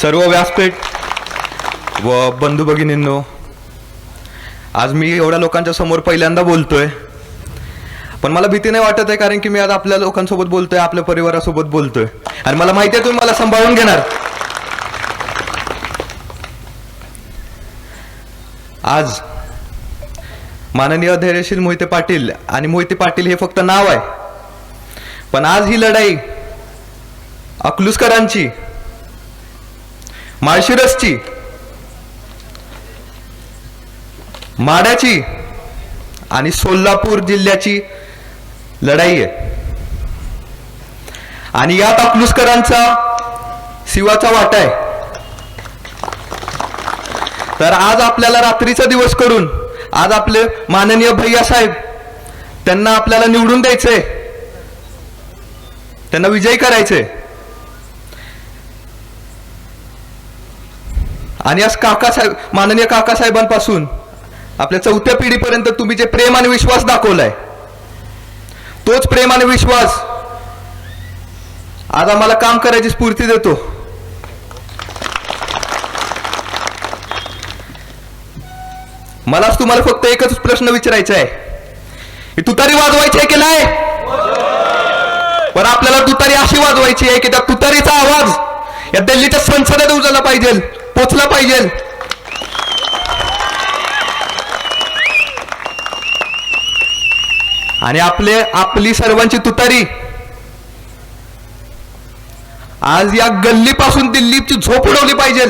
सर्व व्यासपीठ व बंधू भगिनींनो आज मी एवढ्या लोकांच्या समोर पहिल्यांदा बोलतोय. पण मला भीती नाही वाटत आहे कारण की मी आज आपल्या लोकांसोबत बोलतोय आपल्या परिवारासोबत बोलतोय. आणि मला माहिती आहे तुम्ही मला सांभाळून घेणार. आज माननीय धैर्यशील मोहिते पाटील आणि मोहिते पाटील हे फक्त नाव आहे. पण आज ही लढाई अकलुसकरांची माळशिरसची. माड्याची आणि सोलापूर जिल्ह्याची लढाई आहे. आणि यात अकलुसकरांचा शिवाचा वाटा आहे. तर आज आपल्याला रात्रीचा दिवस करून आज आपले माननीय भैया साहेब त्यांना आपल्याला निवडून द्यायचंय. त्यांना विजयी करायचंय. आणि आज काकासाहेब माननीय काकासाहेबांपासून आपल्या चौथ्या पिढीपर्यंत तुम्ही जे प्रेम आणि विश्वास दाखवलाय तोच प्रेम आणि विश्वास आज आम्हाला काम करायची स्फूर्ती देतो. मलाच तुम्हाला फक्त एकच प्रश्न विचारायचा आहे. ही तुतारी वाजवायची आहे की नाही? पण आपल्याला तुतारी अशी वाजवायची आहे की त्या तुतारीचा आवाज या दिल्लीच्या संसदेत उचलला पाहिजे. पोचला पाहिजे. आणि आपले आपली सर्वांची तुतारी. आज या गल्लीपासून दिल्लीची झोप उडवली पाहिजे.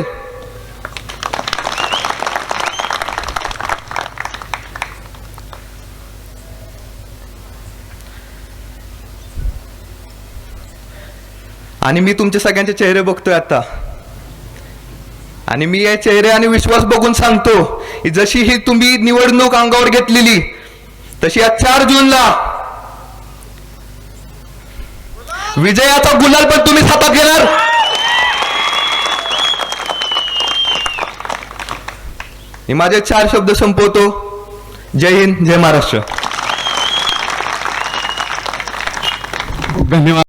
आणि मी तुमच्या सगळ्यांचे चेहरे बघतोय आता. आणि मी या चेहरे आणि विश्वास बघून सांगतो जशी ही तुम्ही निवडणूक अंगावर घेतलेली तशी या चार जूनला विजयाचा गुलाल पण तुम्ही हातात घेणार. मी माझे चार शब्द संपवतो. जय हिंद जय महाराष्ट्र. धन्यवाद.